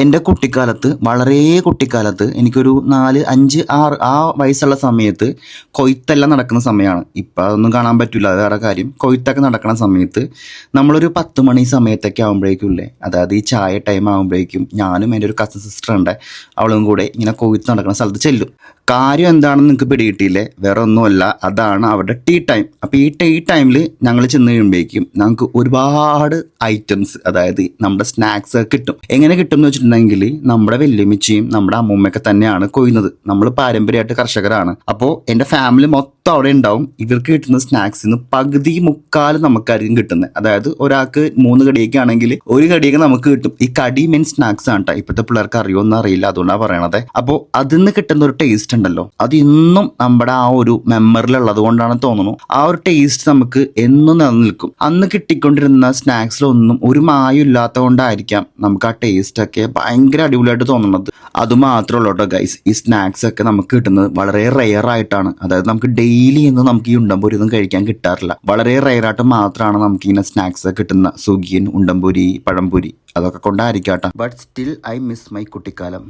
എന്റെ കുട്ടിക്കാലത്ത് വളരെ കുട്ടിക്കാലത്ത് എനിക്കൊരു നാല് അഞ്ച് ആറ് ആ വയസ്സുള്ള സമയത്ത് കൊയ്ത്തെല്ലാം നടക്കുന്ന സമയമാണ്. ഇപ്പം അതൊന്നും കാണാൻ പറ്റില്ല അത് വേറെ കാര്യം. കൊയ്ത്തൊക്കെ നടക്കുന്ന സമയത്ത് നമ്മളൊരു പത്ത് മണി സമയത്തൊക്കെ ആകുമ്പോഴേക്കും ഇല്ലേ അതായത് ഈ ചായ ടൈം ആകുമ്പോഴേക്കും ഞാനും എന്റെ ഒരു കസിൻ സിസ്റ്റർ ഉണ്ട് അവളും കൂടെ ഇങ്ങനെ കൊയ്ത്ത് നടക്കുന്ന സ്ഥലത്ത് ചെല്ലും. കാര്യം എന്താണെന്ന് നിങ്ങൾക്ക് പിടികിട്ടിയില്ലേ? വേറെ ഒന്നുമല്ല അതാണ് അവരുടെ ടീ ടൈം അപ്പോൾ ഈ ടീ ടൈമിൽ ഞങ്ങൾ ചെന്ന് കഴിയുമ്പോഴേക്കും ഞങ്ങൾക്ക് ഒരുപാട് ഐറ്റംസ് അതായത് നമ്മുടെ സ്നാക്സ് കിട്ടും. എങ്ങനെ കിട്ടും എന്ന് വെച്ചിട്ടുണ്ടെങ്കിൽ നമ്മുടെ വല്യമ്മച്ചിയും നമ്മുടെ അമ്മൂമ്മയൊക്കെ തന്നെയാണ് കൊയ്യുന്നത്. നമ്മൾ പാരമ്പര്യമായിട്ട് കർഷകരാണ്. അപ്പോൾ എന്റെ ഫാമിലി മൊത്തം അവിടെ ഉണ്ടാവും ഇവർക്ക് കിട്ടുന്ന സ്നാക്സിന് പകുതി മുക്കാൽ നമുക്കായിരിക്കും കിട്ടുന്നത് അതായത് ഒരാൾക്ക് മൂന്ന് കടിയൊക്കെ ആണെങ്കിൽ ഒരു കടിയൊക്കെ നമുക്ക് കിട്ടും. ഈ കടി മീൻ സ്നാക്സ് ആണ് കേട്ടോ ഇപ്പോഴത്തെ പിള്ളേർക്ക് അറിയുമെന്ന് അറിയില്ല. അതുകൊണ്ടാണ് പറയണത്. അപ്പോൾ അതിൽ നിന്ന് കിട്ടുന്ന ഒരു ടേസ്റ്റ് ഉണ്ടല്ലോ. അത് ഇന്നും നമ്മുടെ ആ ഒരു മെമ്മറിലുള്ളത് കൊണ്ടാണ് തോന്നുന്നു. ആ ഒരു ടേസ്റ്റ് നമുക്ക് എന്നും നിലനിൽക്കും. അന്ന് കിട്ടിക്കൊണ്ടിരുന്ന സ്നാക്സിലൊന്നും ഒരു മായം ഇല്ലാത്ത കൊണ്ടായിരിക്കാം നമുക്ക് ആ ടേസ്റ്റ് ഒക്കെ ഭയങ്കര അടിപൊളിയായിട്ട് തോന്നുന്നത്. അത് മാത്രമല്ല കേട്ടോ ഗൈസ് ഈ സ്നാക്സ് ഒക്കെ നമുക്ക് കിട്ടുന്നത് വളരെ റെയർ ആയിട്ടാണ്. അതായത് നമുക്ക് ഡെയിലി ഒന്നും നമുക്ക് ഈ ഉണ്ടംപൊരി ഒന്നും കഴിക്കാൻ കിട്ടാറില്ല. വളരെ റെയർ ആയിട്ട് മാത്രമാണ് നമുക്ക് ഇങ്ങനെ സ്നാക്സ് കിട്ടുന്ന സുഗിയൻ ഉണ്ടംപൊരി പഴംപൊരി അതൊക്കെ കൊണ്ടായിരിക്കാം കേട്ടോ but still I miss my കുട്ടിക്കാലം.